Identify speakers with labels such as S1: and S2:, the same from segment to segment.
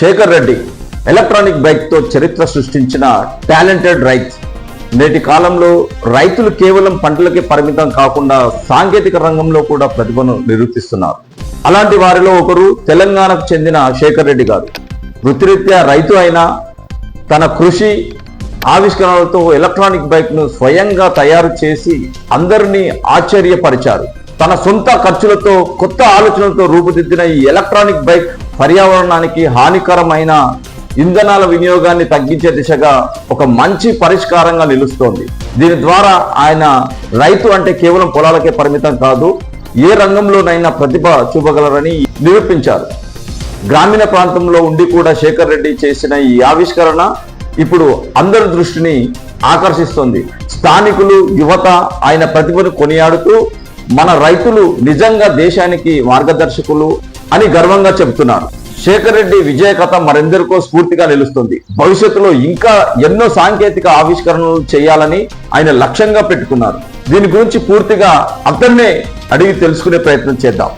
S1: Shekhar Reddy electronic బైక్తో చరిత్ర సృష్టించిన talented రైతు. నేటి కాలంలో రైతులు కేవలం పంటలకే పరిమితం కాకుండా సాంకేతిక రంగంలో కూడా ప్రతిభను నిరూపిస్తున్నారు. అలాంటి వారిలో ఒకరు తెలంగాణకు చెందిన శేఖర్ రెడ్డి గారు. వృత్తిరీత్యా రైతు అయినా తన కృషి ఆవిష్కరణలతో ఎలక్ట్రానిక్ బైక్ను స్వయంగా తయారు చేసి అందరినీ ఆశ్చర్యపరిచారు. తన సొంత ఖర్చులతో కొత్త ఆలోచనలతో రూపుదిద్దిన ఈ ఎలక్ట్రానిక్ బైక్ పర్యావరణానికి హానికరమైన ఇంధనాల వినియోగాన్ని తగ్గించే దిశగా ఒక మంచి పరిష్కారంగా నిలుస్తోంది. దీని ద్వారా ఆయన రైతు అంటే కేవలం పొలాలకే పరిమితం కాదు ఏ రంగంలోనైనా ప్రతిభ చూపగలరని నిరూపించారు. గ్రామీణ ప్రాంతంలో ఉండి కూడా శేఖర్ రెడ్డి చేసిన ఈ ఆవిష్కరణ ఇప్పుడు అందరి దృష్టిని ఆకర్షిస్తోంది. స్థానికులు యువత ఆయన ప్రతిభను కొనియాడుతూ మన రైతులు నిజంగా దేశానికి మార్గదర్శకులు అని గర్వంగా చెబుతున్నారు. శేఖర్ రెడ్డి విజయ కథ మరెందరికో స్ఫూర్తిగా నిలుస్తుంది. భవిష్యత్తులో ఇంకా ఎన్నో సాంకేతిక ఆవిష్కరణలు చేయాలని ఆయన లక్ష్యంగా పెట్టుకున్నారు. దీని గురించి పూర్తిగా అతన్నే అడిగి తెలుసుకునే ప్రయత్నం చేద్దాం.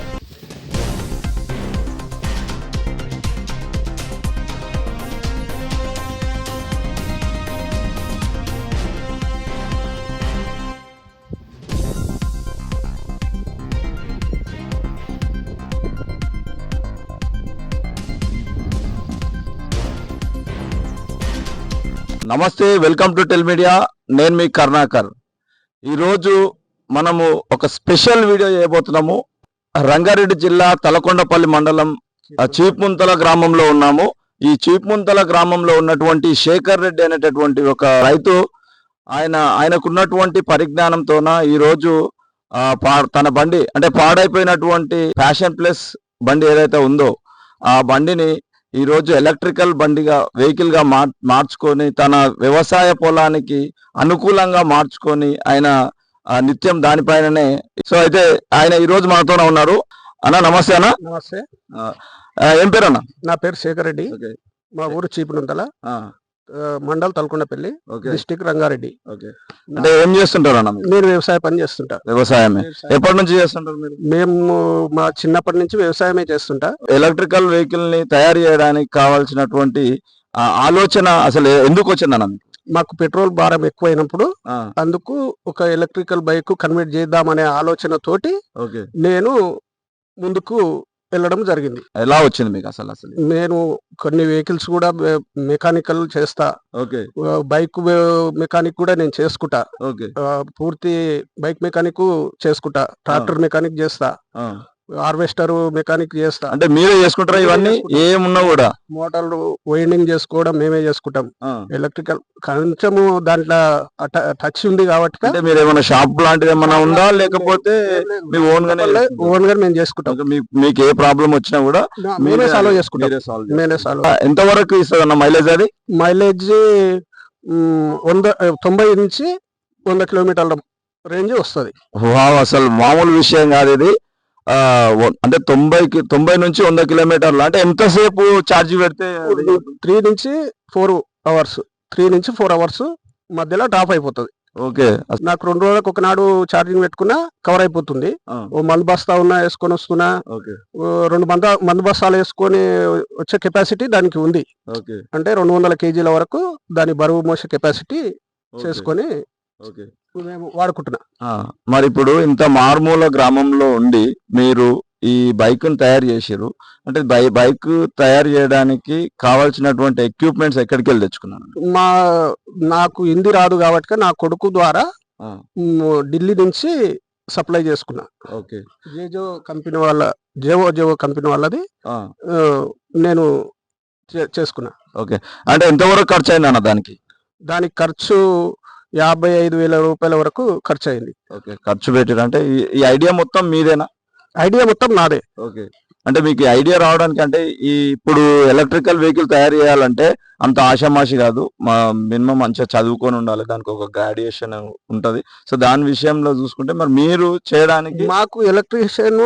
S1: నమస్తే వెల్కమ్ టు టెల్ మీడియా. నేను మీ కర్ణాకర్. ఈరోజు మనము ఒక స్పెషల్ వీడియో చేయబోతున్నాము. రంగారెడ్డి జిల్లా తలకొండపల్లి మండలం చీపుముంతల గ్రామంలో ఉన్నాము. ఈ చీపుముంతల గ్రామంలో ఉన్నటువంటి శేఖర్ రెడ్డి అనేటటువంటి ఒక రైతు ఆయన ఆయనకున్నటువంటి పరిజ్ఞానంతోన ఈరోజు తన బండి అంటే పాడైపోయినటువంటి ఫ్యాషన్ ప్లస్ బండి ఏదైతే ఉందో ఆ బండిని ఈ రోజు ఎలక్ట్రికల్ బండిగా వెహికల్గా మార్ మార్చుకొని తన వ్యవసాయ పొలానికి అనుకూలంగా మార్చుకొని ఆయన నిత్యం దానిపైననే. సో అయితే ఆయన ఈ రోజు మనతోనే ఉన్నారు. అన్న నమస్తే అన్న.
S2: నమస్తే.
S1: ఏం పేరు అన్న?
S2: నా పేరు శేఖర్ రెడ్డి. మా ఊరు చీపునంతల
S1: ఆ,
S2: మండల్ తలకొండపల్లి డిస్టిక్ రంగారెడ్డి.
S1: ఓకే. అంటే ఏం చేస్తుంటారు అన్న మీరు?
S2: నేను వ్యవసాయ పని చేస్తుంటా.
S1: వ్యవసాయమే. ఎప్పటి నుంచి చేస్తుంటారు మీరు?
S2: మేము మా చిన్నప్పటి నుంచి వ్యవసాయమే చేస్తుంటా.
S1: ఎలక్ట్రికల్ వెహికల్ని తయారు చేయడానికి కావాల్సినటువంటి ఆలోచన అసలు ఎందుకు వచ్చిందన్న మీకు?
S2: మాకు పెట్రోల్ భారం ఎక్కువైనప్పుడు అందుకు ఒక ఎలక్ట్రికల్ బైక్ కన్వర్ట్ చేద్దామనే ఆలోచన తోటి
S1: ఓకే.
S2: నేను ముందుకు వెళ్ళడం జరిగింది.
S1: ఎలా వచ్చింది మీకు అసలు అసలు?
S2: నేను కొన్ని వెహికల్స్ కూడా మెకానికల్ చేస్తా.
S1: ఓకే.
S2: బైక్ మెకానిక్ కూడా నేను చేసుకుంటా.
S1: ఓకే.
S2: పూర్తి బైక్ మెకానిక్ చేసుకుంటా. ట్రాక్టర్ మెకానిక్ చేస్తా. హార్వెస్టర్ మెకానిక్ చేస్తా.
S1: అంటే మీరే చేసుకుంటారా ఇవన్నీ. ఏమున్నా కూడా?
S2: మోటార్లు వైండింగ్ చేసుకోవడం మేమే చేసుకుంటాం. ఎలక్ట్రికల్ కొంచెము దాంట్లో టచ్ ఉంది కాబట్టి
S1: అంటే మీరు ఏమైనా షాప్ లాంటిది ఏమైనా ఉందా? లేకపోతే మీ ఓన్ గానే చేసుకుంటారా?
S2: ఓన్గా మేము చేసుకుంటాం.
S1: మీకు ఏ ప్రాబ్లం వచ్చినా కూడా
S2: మేమే సాల్వ్ చేసుకుంటాం. మేమే. సాల్వ్
S1: ఎంత వరకు ఇస్తుంది అన్న మైలేజ్ అది?
S2: మైలేజ్ వంద తొంభై నుంచి వంద కిలోమీటర్ల రేంజ్ వస్తుంది.
S1: వావ్ అసలు మామూలు విషయం కాదు ఇది. అంటే తొంభైకి తొంభై నుంచి వంద కిలోమీటర్లు అంటే ఎంతసేపు ఛార్జ్ పెడితే
S2: త్రీ నుంచి ఫోర్ అవర్స్ త్రీ నుంచి ఫోర్ అవర్స్ మధ్యలో డ్రాప్ అయిపోతుంది.
S1: ఓకే.
S2: నాకు రెండు రోజులకు ఒకనాడు ఛార్జింగ్ పెట్టుకున్నా కవర్ అయిపోతుంది. ఓ మందు బస్తా ఉన్నా వేసుకొని వస్తున్నా రెండు మంద మందు బస్తాలు వేసుకొని వచ్చే కెపాసిటీ దానికి ఉంది. అంటే రెండు వందల కేజీల వరకు దాని బరువు మోసే కెపాసిటీ చేసుకొని
S1: ఓకే.
S2: మేము వాడుకుంటున్నా.
S1: మరి ఇప్పుడు ఇంత మారుమూల గ్రామంలో ఉండి మీరు ఈ బైక్ను తయారు చేసారు అంటే బై బైక్ తయారు చేయడానికి కావాల్సినటువంటి ఎక్విప్మెంట్స్ ఎక్కడికి వెళ్ళి తెచ్చుకున్నారు?
S2: మా నాకు హిందీ రాదు కాబట్టి నా కొడుకు ద్వారా ఢిల్లీ నుంచి సప్లై చేసుకున్నా.
S1: ఓకే.
S2: జేజో కంపెనీ వాళ్ళ జేవో జేవో కంపెనీ వాళ్ళది నేను చేసుకున్నా.
S1: అంటే ఎంతవరకు ఖర్చు అయింది అన్న దానికి?
S2: దానికి ఖర్చు యాభై ఐదు వేల రూపాయల వరకు ఖర్చు అయింది
S1: ఓకే ఖర్చు పెట్టారు అంటే ఈ- ఐడియా మొత్తం మీదేనా?
S2: ఐడియా మొత్తం నాదే.
S1: ఓకే అంటే మీకు ఈ ఐడియా రావడానికి అంటే ఈ ఇప్పుడు ఎలక్ట్రికల్ వెహికల్ తయారు చేయాలంటే అంత ఆషామాషి కాదు. మా మినిమం మంచిగా చదువుకొని ఉండాలి. దానికి ఒక గ్రాడ్యుయేషన్ ఉంటది. సో దాని విషయంలో చూసుకుంటే మరి మీరు చేయడానికి
S2: మాకు ఎలక్ట్రీషియన్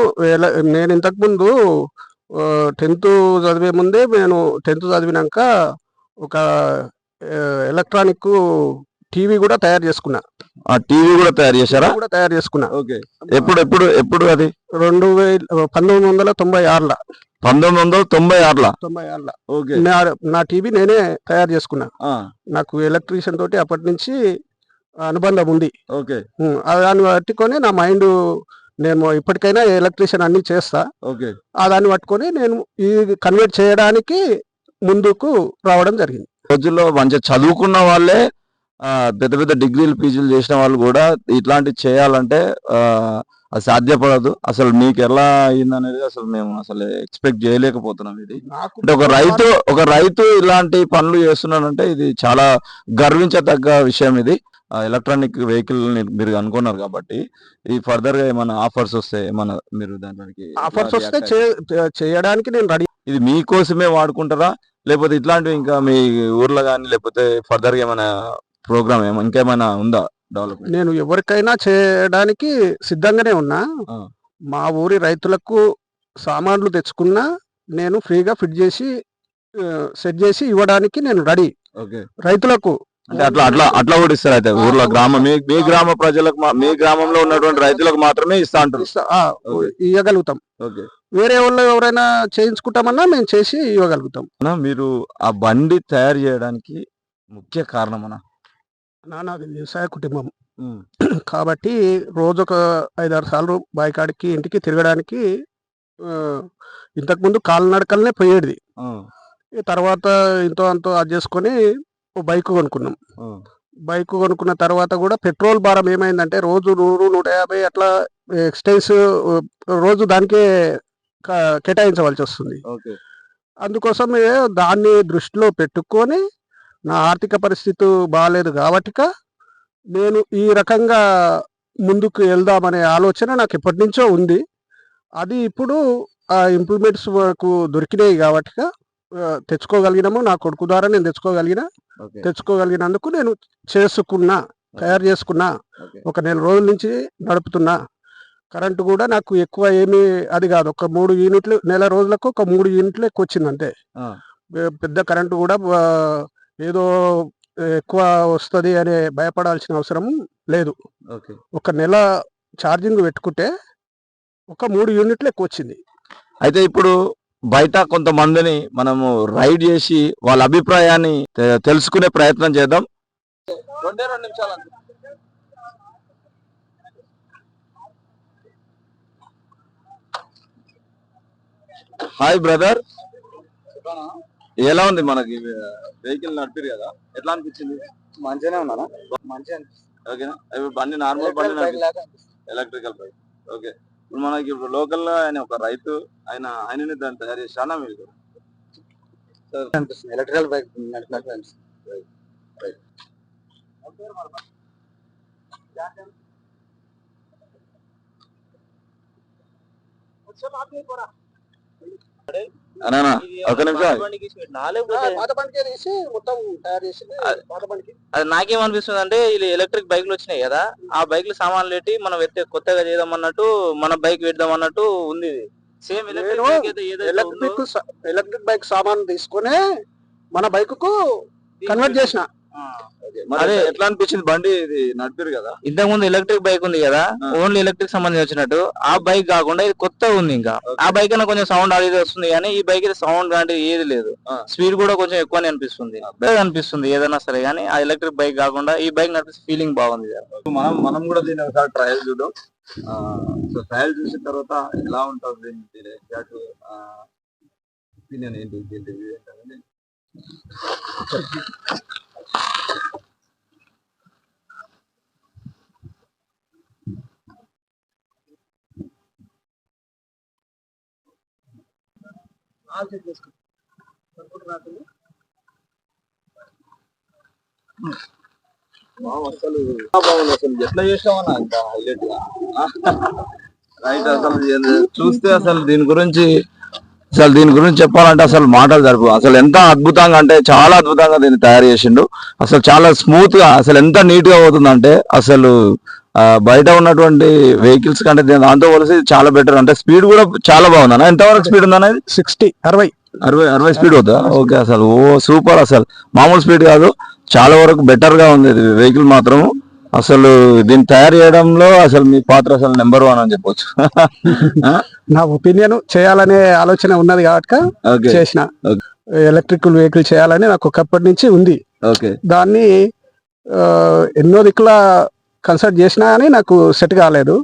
S2: నేను ఇంతకు ముందు టెన్త్ చదివే ముందే నేను టెన్త్ చదివినాక ఒక ఎలక్ట్రానిక్ టీవీ కూడా తయారు చేసుకున్నా.
S1: ఆ టీవీ కూడా తయారు చేశారా?
S2: కూడా తయారు చేసుకున్నా.
S1: ఓకే. ఎప్పుడు ఎప్పుడు ఎప్పుడు అది?
S2: రెండు వేల పంతొమ్మిది వందల తొంభై ఆరులో.
S1: పంతొమ్మిది వందల తొంభై ఆరులా.
S2: తొంభై ఏళ్ళ
S1: ఓకే.
S2: నా టీవీ నేనే తయారు చేసుకున్నా. నాకు ఎలక్ట్రీషియన్ తోటి అప్పటి నుంచి అనుబంధం ఉంది.
S1: ఓకే.
S2: దాన్ని పట్టుకొని నా మైండ్ నేను ఇప్పటికైనా ఎలక్ట్రీషియన్ అన్ని చేస్తా.
S1: ఓకే.
S2: ఆ దాన్ని పట్టుకొని నేను ఈ కన్వర్ట్ చేయడానికి ముందుకు రావడం జరిగింది.
S1: రోజుల్లో మంచిగా చదువుకున్న వాళ్ళే పెద్ద పెద్ద డిగ్రీలు పీజీలు చేసిన వాళ్ళు కూడా ఇట్లాంటివి చేయాలంటే ఆ, అది సాధ్యపడదు. అసలు మీకు ఎలా అయిందనేది అసలు మేము అసలు ఎక్స్పెక్ట్ చేయలేకపోతున్నాం ఇది. అంటే ఒక రైతు ఒక రైతు ఇలాంటి పనులు చేస్తున్నాడంటే ఇది చాలా గర్వించదగ్గ విషయం ఇది. ఎలక్ట్రానిక్ వెహికల్ మీరు అనుకున్నారు కాబట్టి ఈ ఫర్దర్గా ఏమైనా ఆఫర్స్ వస్తే ఏమైనా మీరు దానికి
S2: ఆఫర్స్ వస్తే చేయడానికి నేను రెడీ.
S1: ఇది మీకోసమే వాడుకుంటారా? లేకపోతే ఇట్లాంటివి ఇంకా మీ ఊర్లో కానీ లేకపోతే ఫర్దర్గా ఏమైనా ప్రోగ్రామ్ ఏమైనా ఇంకేమైనా ఉందా డెవలప్మెంట్?
S2: నేను ఎవరికైనా చేయడానికి సిద్ధంగానే ఉన్నా.
S1: ఆ.
S2: మా ఊరి రైతులకు సామాన్లు తెచ్చుకున్నా నేను ఫ్రీగా ఫిట్ చేసి సెట్ చేసి ఇవ్వడానికి నేను రెడీ.
S1: ఓకే.
S2: రైతులకు.
S1: అంటే అట్లా అట్లా అట్లా కూడా ఇస్తారు అయితే ఊర్లో గ్రామం. మీ మీ గ్రామ ప్రజలకు మా- మీ గ్రామంలో ఉన్నటువంటి రైతులకు మాత్రమే ఇస్తా అంటారు.
S2: ఇస్తా- ఆ. ఇవ్వగలుగుతాం
S1: ఓకే.
S2: వేరే వాళ్ళు ఎవరైనా చేయించుకుంటామన్నా మేము చేసి ఇవ్వగలుగుతాం.
S1: అన్నా, మీరు ఆ బండి తయారు చేయడానికి ముఖ్య కారణం అన్న?
S2: నా నాది వ్యవసాయ కుటుంబం. కాబట్టి రోజు ఒక ఐదారు సార్లు బాయికాడికి ఇంటికి తిరగడానికి ఇంతకుముందు కాలినడకలనే పోయేది. తర్వాత ఇంతో అంతో అది చేసుకొని బైక్ కొనుక్కున్నాం. బైక్ కొనుక్కున్న తర్వాత కూడా పెట్రోల్ భారం ఏమైందంటే రోజు నూరు నూట యాభై అట్లా ఎక్స్టెన్స్ రోజు దానికే కేటాయించవలసి వస్తుంది. అందుకోసం దాన్ని దృష్టిలో పెట్టుకొని నా ఆర్థిక పరిస్థితి బాగాలేదు కాబట్టిక నేను ఈ రకంగా ముందుకు వెళ్దామనే ఆలోచన నాకు ఎప్పటి నుంచో ఉంది. అది ఇప్పుడు ఆ ఇంప్లిమెంట్స్ నాకు దొరికినాయి కాబట్టి తెచ్చుకోగలిగినాము. నా కొడుకు ద్వారా నేను తెచ్చుకోగలిగిన తెచ్చుకోగలిగినందుకు నేను చేసుకున్నా తయారు చేసుకున్నా ఒక నెల రోజుల నుంచి నడుపుతున్నా కరెంటు కూడా నాకు ఎక్కువ ఏమీ అది కాదు. ఒక మూడు యూనిట్లు నెల రోజులకు ఒక మూడు యూనిట్లు ఎక్కువ వచ్చింది అంతే
S1: ఆ.
S2: పె- పెద్ద కరెంటు కూడా ఏదో ఎక్కువ వస్తుంది అనే భయపడాల్సిన అవసరం లేదు.
S1: ఓకే.
S2: ఒక నెల ఛార్జింగ్ పెట్టుకుంటే ఒక మూడు యూనిట్లు ఎక్కువ వచ్చింది
S1: అయితే ఇప్పుడు బయట కొంతమందిని మనము రైడ్ చేసి వాళ్ళ అభిప్రాయాన్ని తెలుసుకునే ప్రయత్నం చేద్దాం. రెండే రెండు నిమిషాలు హాయ్ బ్రదర్. ఎలా ఉంది మనకి వెహికల్ నడిపారు కదా? ఎట్లా అనిపించింది?
S3: మంచిగానే ఉన్నానా మంచిగా
S1: ఓకేనా? ఇప్పుడు బండి నార్మల్ బండి ఎలక్ట్రికల్ బైక్ ఓకే. ఇప్పుడు మనకి ఇప్పుడు లోకల్లో ఆయన ఒక రైతు ఆయన ఆయననే దాన్ని తయారు చేశానా మీరు?
S3: అనిపిస్తుంది. ఎలక్ట్రికల్ బైక్ నడిపినట్టు అనిపిస్తుంది.
S2: బండికే తీసి మొత్తం తయారు చేసి పాత బండికి.
S4: అది నాకేమనిపిస్తుంది అంటే ఇది ఎలక్ట్రిక్ బైక్లు వచ్చినాయి కదా ఆ బైక్లు సామాన్లు పెట్టి మనం ఎత్తే కొత్తగా చేద్దాం అన్నట్టు మన బైక్ పెడదాం అన్నట్టు ఉంది ఇది. Same electric bike
S2: electric bike సామాన్ తీసుకునే మన బైక్కు కన్వర్ట్ చేసిన.
S4: అదే.
S1: ఎట్లా అనిపించింది? బండి ఇది నడిపారు కదా.
S4: ఇంతకు ముందు ఎలక్ట్రిక్ బైక్ ఉంది కదా. ఓన్లీ ఎలక్ట్రిక్ సంబంధించి వచ్చినట్టు ఆ బైక్ కాకుండా ఇది కొత్తగా ఉంది ఇంకా. ఆ బైక్ అయినా కొంచెం సౌండ్ అది వస్తుంది కానీ ఈ బైక్ సౌండ్ లాంటిది ఏది లేదు. స్పీడ్ కూడా కొంచెం ఎక్కువనే అనిపిస్తుంది. అనిపిస్తుంది ఏదైనా సరే కానీ ఆ ఎలక్ట్రిక్ బైక్ కాకుండా ఈ బైక్ నడిపి ఫీలింగ్ బాగుంది
S1: మనం మనం కూడా దీన్ని ఒకసారి ట్రయల్ చూద్దాం. సో ట్రయల్ చూసిన తర్వాత ఎలా ఉంటుంది దీని ఎగ్జాక్ట్ ఒపీనియన్ ఏంటి? దీని review ఏంటి? అనేది చేసుకుంటాం అసలు అసలు ఎట్లా చేసామన్నా హైలైట్గా. రైట్ అసలు చూస్తే అసలు దీని గురించి అసలు దీని గురించి చెప్పాలంటే అసలు మాటలు జరుపు అసలు ఎంత అద్భుతంగా అంటే చాలా అద్భుతంగా దీన్ని తయారు చేసిండు. అసలు చాలా స్మూత్గా అసలు ఎంత నీట్గా అవుతుందంటే అసలు బయట ఉన్నటువంటి వెహికల్స్ కంటే దాంతో పోలిసి చాలా బెటర్ అంటే స్పీడ్ కూడా చాలా బాగుంది అన్న. ఎంతవరకు స్పీడ్ ఉందన్న ఇది?
S2: సిక్స్టీ అరవై.
S1: అరవై అరవై స్పీడ్ అవుతా ఓకే అసలు. ఓ సూపర్ అసలు. మామూలు స్పీడ్ కాదు. చాలా వరకు బెటర్గా ఉంది ఇది వెహికల్ మాత్రం. అసలు దీన్ని తయారు చేయడంలో అసలు మీ పాత్ర అసలు నెంబర్ వన్ అని చెప్పొచ్చు.
S2: నా ఒపీనియన్ చేయాలనే ఆలోచన ఉన్నది కాబట్టి చేసిన. ఎలక్ట్రికల్ వెహికల్ చేయాలని నాకు ఒకప్పటి నుంచి ఉంది.
S1: ఓకే.
S2: దాన్ని ఎన్నో దిక్కుల కన్సల్ట్ చేసినా కానీ నాకు సెట్ కాలేదు.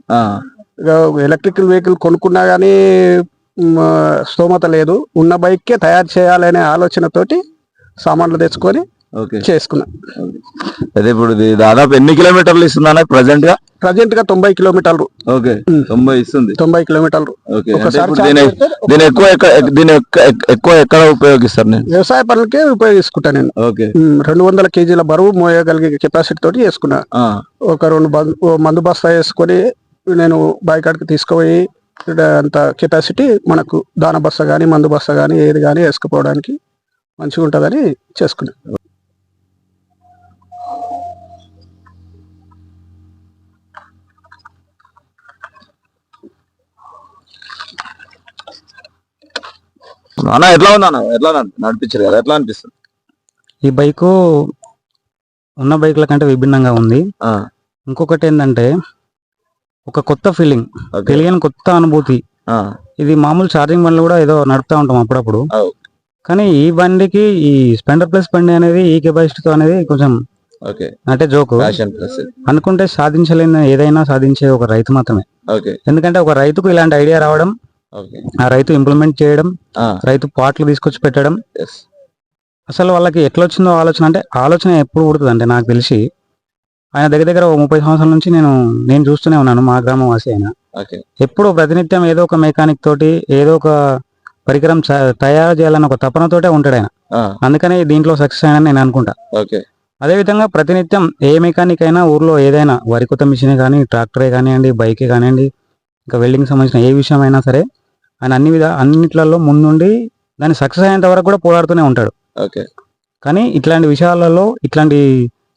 S2: ఎలక్ట్రికల్ వెహికల్ కొనుక్కున్నా కానీ స్తోమత లేదు. ఉన్న బైక్కే తయారు చేయాలనే ఆలోచనతోటి సామాన్లు తెచ్చుకొని చేసుకున్నా.
S1: అదే ఇప్పుడు దాదాపు ఎన్ని కిలోమీటర్లు ఇస్తుందా
S2: ప్రజెంట్గా? ప్రజెంట్గా తొంభై కిలోమీటర్లు.
S1: ఓకే. తొంభై ఇస్తుంది.
S2: తొంభై కిలోమీటర్లు.
S1: దీని ఎక్కువ ఎక్క- దీని ఎక్క- ఎక్క- ఎక్కువ ఎక్కడ ఉపయోగిస్తారు నేను?
S2: వ్యవసాయ పనులకే ఉపయోగించుకుంటా నేను.
S1: ఓకే.
S2: రెండు వందల కేజీల బరువు మోయగలిగే కెపాసిటీ తోటి చేసుకున్నా.
S1: ఆ,
S2: ఒక రెండు మందు బస్తా వేసుకొని నేను బాయికాడికి తీసుకుపోయి అంత కెపాసిటీ మనకు దాన బస్తా కానీ మందు బస్తా కానీ ఏది కానీ వేసుకుపోవడానికి మంచిగా ఉంటుందని
S1: అన్న ఎట్లా ఉంది అన్న? ఎట్లా నడి- నడిపించారు కదా ఎట్లా అనిపిస్తుంది?
S5: ఈ బైకు ఉన్న బైకుల కంటే విభిన్నంగా ఉంది. ఇంకొకటి ఏంటంటే ఒక కొత్త ఫీలింగ్. తెలియని కొత్త అనుభూతి. ఇది మామూలు ఛార్జింగ్ బండ్లు కూడా ఏదో నడుపుతా ఉంటాం అప్పుడప్పుడు. కానీ ఈ బండికి ఈ స్పెండర్ ప్లస్ బండి అనేది ఈ కెపాసిటీతో అనేది కొంచెం అంటే జోకు. అనుకుంటే సాధించలేని ఏదైనా సాధించే ఒక రైతు మాత్రమే. ఎందుకంటే ఒక రైతుకు ఇలాంటి ఐడియా రావడం ఆ రైతు ఇంప్లిమెంట్ చేయడం రైతు పాటలు తీసుకొచ్చి పెట్టడం. అసలు వాళ్ళకి ఎట్లా వచ్చిందో ఆలోచన అంటే ఆలోచన ఎప్పుడు పుడుతుంది అంటే నాకు తెలిసి. ఆయన దగ్గర దగ్గర ఓ ముప్పై సంవత్సరాల నుంచి నేను నేను చూస్తూనే ఉన్నాను మా గ్రామం వాసి ఆయన ఎప్పుడు ప్రతినిత్యం ఏదో ఒక మెకానిక్ తోటి ఏదో ఒక పరికరం తయారు చేయాలన్న ఒక తపనతోటే ఉంటాడు ఆయన. అందుకని దీంట్లో సక్సెస్ అయినా నేను అనుకుంటా.
S1: ఓకే.
S5: అదేవిధంగా ప్రతినిత్యం ఏ మెకానిక్ అయినా ఊర్లో ఏదైనా వరి కొత్త మిషనే కానీ ట్రాక్టరే కానివ్వండి బైకే కానివ్వండి ఇంకా వెల్డింగ్ సంబంధించిన ఏ విషయం అయినా సరే ఆయన అన్ని విధ అన్నిట్లలో ముందుండి దాన్ని సక్సెస్ అయ్యేంత వరకు కూడా పోరాడుతూనే ఉంటాడు.
S1: ఓకే.
S5: కానీ ఇట్లాంటి విషయాలలో ఇట్లాంటి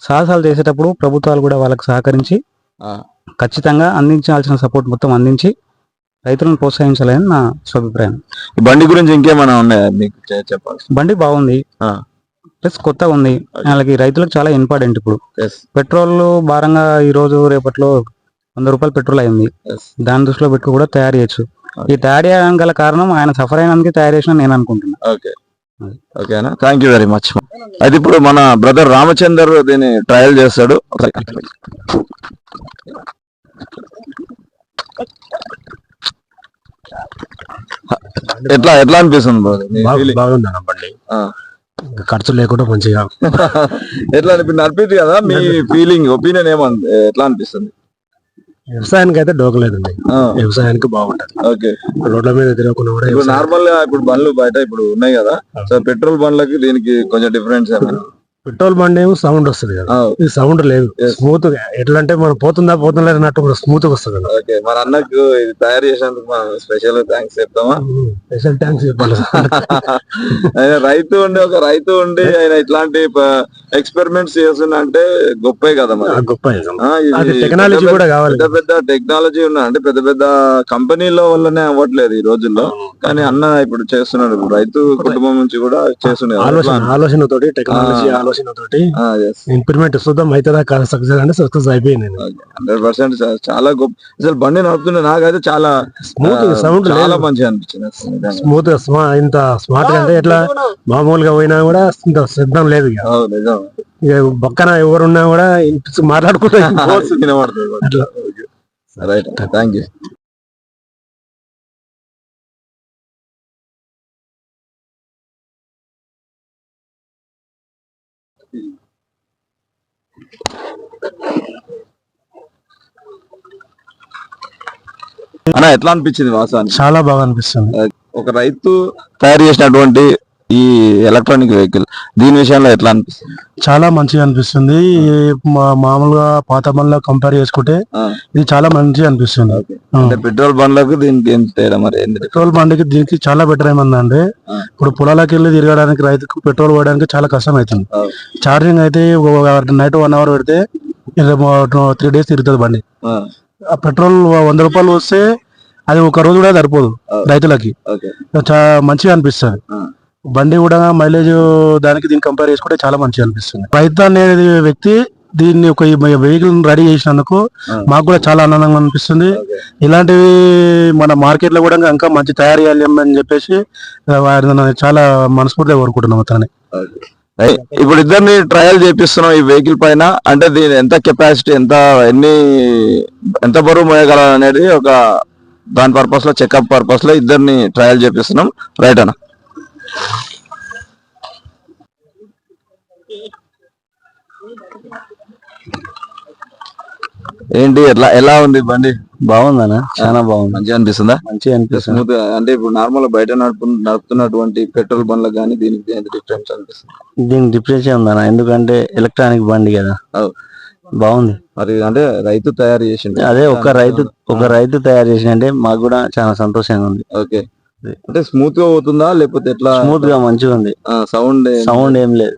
S5: సాహసాలు చేసేటప్పుడు ప్రభుత్వాలు కూడా వాళ్ళకి సహకరించి ఖచ్చితంగా అందించాల్సిన సపోర్ట్ మొత్తం అందించి రైతులను ప్రోత్సహించాలని నా స్వాభిప్రాయం.
S1: బండి గురించి ఇంకేమైనా ఉన్నాయా మీకు చెప్పాల్సి?
S5: బండి బాగుంది. ప్లస్ కొత్తగా ఉంది. వాళ్ళకి రైతులకు చాలా ఇంపార్టెంట్ ఇప్పుడు. పెట్రోల్ భారంగా ఈ రోజు రేపట్లో వంద రూపాయలు పెట్రోల్ అయింది. దాని దృష్టిలో పెట్టుకు కూడా తయారు చేయొచ్చు. ఈ తయారు చేయడానికి గల కారణం ఆయన సఫర్ అయినందుకే తయారు చేసిన నేను అనుకుంటున్నా.
S1: ఓకే. ఓకేనా? థ్యాంక్ యూ వెరీ మచ్ అయితే ఇప్పుడు మన బ్రదర్ రామచందర్ దీన్ని ట్రయల్ చేస్తాడు. ఎట్లా ఎట్లా అనిపిస్తుంది brother? మీ feeling?
S6: బాగుంది అన్న బండి.
S1: ఆ.
S6: ఖర్చు లేకుండా మంచిగా.
S1: ఎట్లా అనిపి నడిపింది కదా మీ ఫీలింగ్ ఒపీనియన్ ఏమంది ఎట్లా అనిపిస్తుంది?
S6: వ్యవసాయానికి అయితే డోకలేదండి వ్యవసాయానికి బాగుంటది.
S1: ఓకే.
S6: రోడ్ల మీద తిరగకుండా కూడా
S1: నార్మల్గా ఇప్పుడు బండ్లు బయట ఇప్పుడు ఉన్నాయి కదా. సో పెట్రోల్ బండ్లకి దీనికి కొంచెం డిఫరెన్స్ ఏమైనా?
S6: పెట్రోల్ బండి ఏమో సౌండ్ వస్తుంది కదా. ఇది సౌండ్ లేదు. స్మూత్గా ఎట్లా అంటే మనం పోతుందా పోతుందా అన్నట్టు స్మూత్గా వస్తుంది కదా.
S1: ఓకే మన అన్నకు ఇది తయారు చేసినందుకు మనం స్పెషల్ థ్యాంక్స్ చెప్తామా?
S6: స్పెషల్ థ్యాంక్స్ చెప్పాలి.
S1: ఆయన రైతు ఉండి ఒక రైతు ఉండి ఆయన ఇట్లాంటి ఎక్స్పెరిమెంట్స్ చేస్తున్నా అంటే గొప్పే కదా మరి.
S6: గొప్ప టెక్నాలజీ కూడా కావాలి.
S1: పెద్ద పెద్ద టెక్నాలజీ ఉన్నా అంటే పెద్ద పెద్ద కంపెనీల వల్లనే అవ్వట్లేదు ఈ రోజుల్లో. కానీ అన్న ఇప్పుడు చేస్తున్నాడు. రైతు కుటుంబం నుంచి కూడా చేస్తున్నాడు
S6: ఆలోచన ఆలోచనతోటి టెక్నాలజీ ఆలోచనతోటి ఇంప్రూవ్మెంట్ చూద్దాం అవుతుందా కాదు సక్సెస్ అంటే సక్సెస్ అయిపోయింది
S1: హండ్రెడ్ పర్సెంట్ చాలా గొప్ప అసలు బండి నడుపుతుండే నాకైతే చాలా
S6: స్మూత్ సౌండ్
S1: చాలా మంచిగా అనిపించింది.
S6: స్మూత్ ఇంత స్మార్ట్గా అంటే ఎట్లా మామూలుగా పోయినా కూడా ఇంత శబ్దం లేదు ఇక. పక్కన ఎవరున్నా కూడా మాట్లాడుకుంటూ
S1: థ్యాంక్ యూ. అన్న ఎట్లా అనిపించింది వాసాన్ని
S6: చాలా బాగా అనిపిస్తుంది.
S1: ఒక రైతు తయారు చేసినటువంటి ఈ ఎలక్ట్రానిక్ వెహికల్ దీని విషయంలో ఎట్లా అనిపిస్తుంది
S6: చాలా మంచిగా అనిపిస్తుంది మామూలుగా పాత బండ్ల కంపేర్ చేసుకుంటే. ఇది చాలా మంచిగా అనిపిస్తుంది.
S1: అంటే పెట్రోల్ బండ్లకు దీనికి ఏం తేడా మరి
S6: పెట్రోల్ బండికి దీనికి చాలా బెటర్ ఏమందంటే
S1: ఆ.
S6: ఇప్పుడు పొలాలకు వెళ్ళి తిరగడానికి రైతుకు పెట్రోల్ పోయడానికి చాలా కష్టం అవుతుంది. ఛార్జింగ్ అయితే నైట్ వన్ అవర్ పెడితే త్రీ డేస్ తిరుగుతుంది బండి
S1: ఆ,
S6: పెట్రోల్ వంద రూపాయలు వస్తే అది ఒక రోజు కూడా సరిపోదు. రైతులకి మంచిగా అనిపిస్తుంది. బండి కూడా మైలేజ్ దానికి దీనికి కంపేర్ చేసుకుంటే చాలా మంచిగా అనిపిస్తుంది. రైతు అనేది వ్యక్తి దీన్ని ఒక వెహికల్ రెడీ చేసినందుకు. మాకు కూడా చాలా ఆనందంగా అనిపిస్తుంది. ఇలాంటివి మన మార్కెట్లో కూడా ఇంకా మంచి తయారు చేయాలి అని చెప్పేసి చాలా మనస్ఫూర్తిగా కోరుకుంటున్నాం అతన్ని.
S1: ఏయ్, ఇప్పుడు ఇద్దరిని ట్రయల్ చేపిస్తున్నాం ఈ వెహికల్ పైన. అంటే దీని ఎంత కెపాసిటీ ఎంత ఎన్ని ఎంత బరువు మోయగలరు అనేది ఒక దాని పర్పస్లో చెకప్ పర్పస్లో ఇద్దరిని ట్రయల్ చేపిస్తున్నాం. రైట్ అన్న? ఏంటి ఎట్లా ఎలా ఉంది బండి?
S7: బాగుందన్న చాలా బాగుంది.
S1: మంచిగా అనిపిస్తుందా?
S7: మంచిగా అనిపిస్తుంది.
S1: స్మూత్ అంటే ఇప్పుడు నార్మల్ బయట నడుపు నడుపుతున్నటువంటి పెట్రోల్ బండ్లకు కానీ దీనికి డిఫరెన్స్ అనిపిస్తుంది?
S7: దీని డిఫరెన్స్ ఉందన్న? ఎందుకంటే ఎలక్ట్రానిక్ బండి కదా.
S1: అవు.
S7: బాగుంది.
S1: మరి అంటే రైతు తయారు చేసిండు.
S7: అదే ఒక రైతు ఒక రైతు తయారు చేసిన అంటే మాకు కూడా చాలా సంతోషంగా ఉంది.
S1: ఓకే. అంటే స్మూత్గా పోతుందా? లేకపోతే ఎట్లా?
S7: స్మూత్గా మంచిగా ఉంది
S1: సౌండ్
S7: సౌండ్ ఏం లేదు.